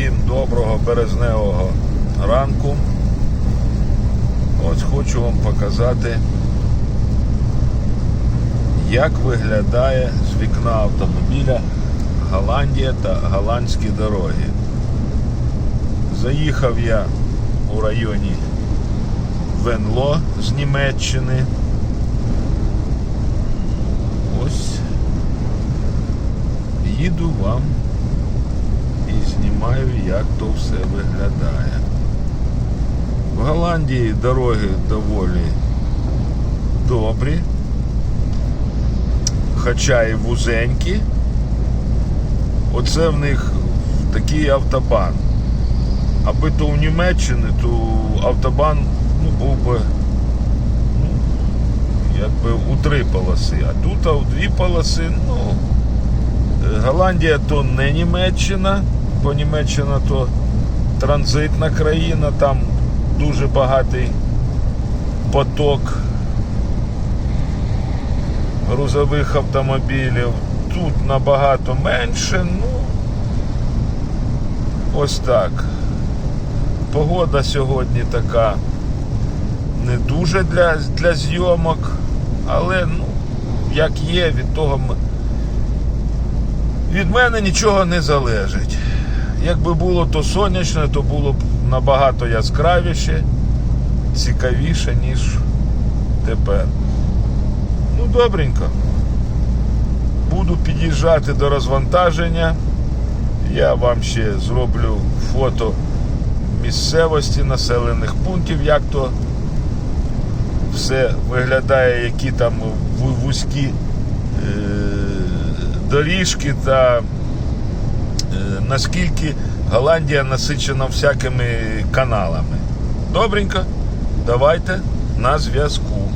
Всім доброго березневого ранку. Ось хочу вам показати, як виглядає з вікна автомобіля Голландія та голландські дороги. Заїхав я у районі Венло з Німеччини. Ось їду вам знімаю, як то все виглядає. В Голландії дороги доволі добрі, хоча і вузенькі. Оце в них такий автобан. Аби то в Німеччині, то автобан ну, був би ну, якби у три полоси, а тут а у дві полоси, ну. Голландія то не Німеччина, бо Німеччина то транзитна країна, там дуже багатий поток грузових автомобілів. Тут набагато менше, ну ось так. Погода сьогодні така не дуже для, для зйомок, але ну, як є, від того ми від мене нічого не залежить. Якби було то сонячне, то було б набагато яскравіше, цікавіше, ніж тепер. Ну, добренько. Буду під'їжджати до розвантаження. Я вам ще зроблю фото місцевості, населених пунктів, як то все виглядає, які там вузькі е, доріжки та наскільки Голландія насичена всякими каналами. Добренько, давайте на зв'язку.